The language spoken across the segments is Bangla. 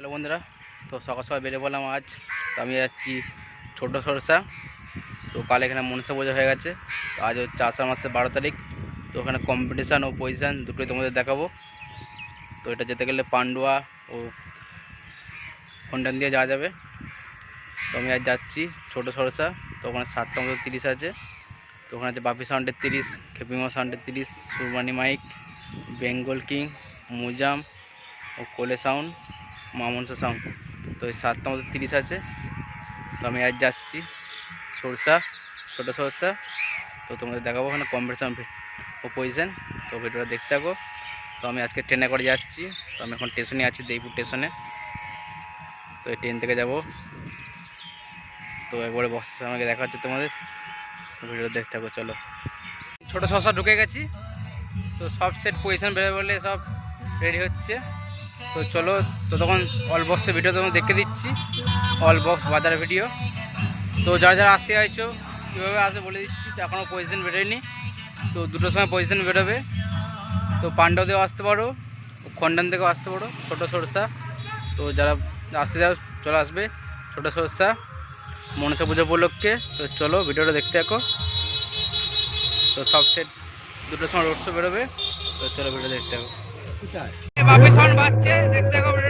হ্যালো বন্ধুরা, তো সকাল সকাল বেরিয়ে পড়লাম আজ। তো আমি যাচ্ছি ছোটো সরষা। তো কাল এখানে মনসা পুজো হয়ে গেছে। তো আজ হচ্ছে আষাঢ় মাসের বারো তারিখ। তো ওখানে কম্পিটিশান ও পজিশান দুটোই তোমাদের দেখাবো। তো এটা যেতে গেলে পান্ডুয়া ও হন্ডান দিয়ে যাওয়া যাবে। তো আমি আজ যাচ্ছি ছোটো সরষা। তো ওখানে সাতটা মতো তিরিশ আছে। তো ওখানে আছে বাপি সাউন্ডের তিরিশ, খেপিমা সাউন্ডের তিরিশ সুরবানি মাইক, বেঙ্গল কিং, মুজাম ও কোলে সাউন্ড। মামনসা সাউন্ড তো এই সাতটা মতো তিরিশ আছে। তো আমি আজ যাচ্ছি সরষা, ছোটো সরষা। তো তোমাদের দেখাবো ওখানে কম্পিটিশন ও পজিশন তো ভিডিওটা দেখতে থাকো। তো আমি আজকে ট্রেনে করে যাচ্ছি। তো আমি এখন স্টেশনে আছি দেইপুর স্টেশনে তো এই ট্রেন থেকে যাব। তো একবারে বক্সের আমাকে দেখা হচ্ছে তোমাদের। ভিডিও দেখতে থাকো, চলো। ছোটো শসা ঢুকে গেছি। তো সব সেট পজিশন বেরোবে বলে সব রেডি হচ্ছে। তো চলো তো তখন অল বক্সের ভিডিও তখন দেখে দিচ্ছি। অল বক্স বাজার ভিডিও তো যারা যারা আসতে চাইছো কীভাবে আসে বলে দিচ্ছি তো এখনও পজিশন বেরোয়নি। তো দুটোর সময় পজিশন বেরোবে। তো পাণ্ডব পাণ্ডবদেও আসতে পারো খন্ডান থেকেও আসতে পারো ছোটো সরষা তো যারা আসতে চাও চলে আসবে ছোটো সরষা মনসা পুজো উপলক্ষে। তো চলো ভিডিওটা দেখতে থাকো। তো সব সেট দুটোর সময় রোড শো বেরোবে। তো চলো ভিডিও দেখতে থাকো। পাচ্ছে দেখতে হবে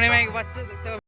বনে মেয়ে বাচ্চা দেখতে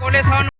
থাকো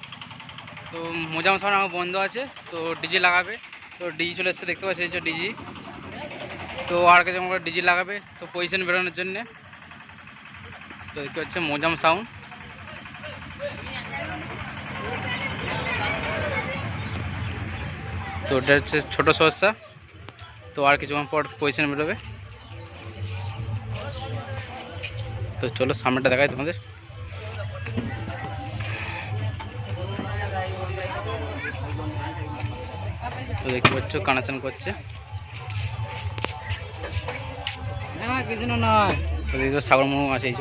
তো মোজাম সাউন্ড আমার বন্ধ আছে, তো ডিজি লাগাবে। তো ডিজি চলে এসছে, দেখতে পাচ্ছি যে ডিজি। তো আর কাছে আমার ডিজি লাগাবে, তো পজিশন বেরোনোর জন্যে। তো দেখতে পাচ্ছে মোজাম সাউন্ড তো ওটা হচ্ছে ছোটো সমস্যা তো আর কিছুক্ষণ পর পজিশন বেরোবে। তো চলো সামনেটা দেখাই তোমাদের। তো দেখতে পাচ্ছ কানেকশন করছে। কিছু না দেখতে সাগর আছে এই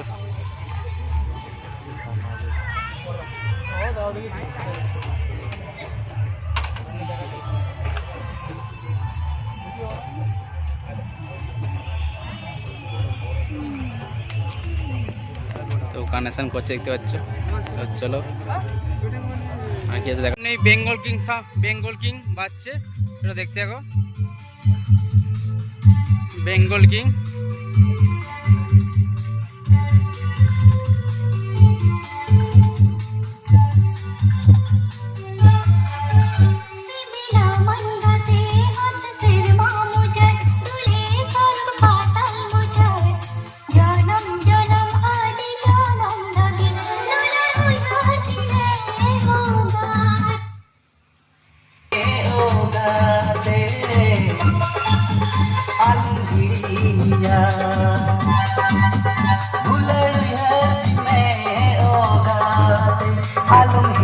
তো কানেকশন করছে দেখতে পাচ্ছ। চলো। আর কি আছে এই বেঙ্গল কিং বেঙ্গল কিং বাজছে সেটা দেখতে দেখো বেঙ্গল কিং। alumbrado.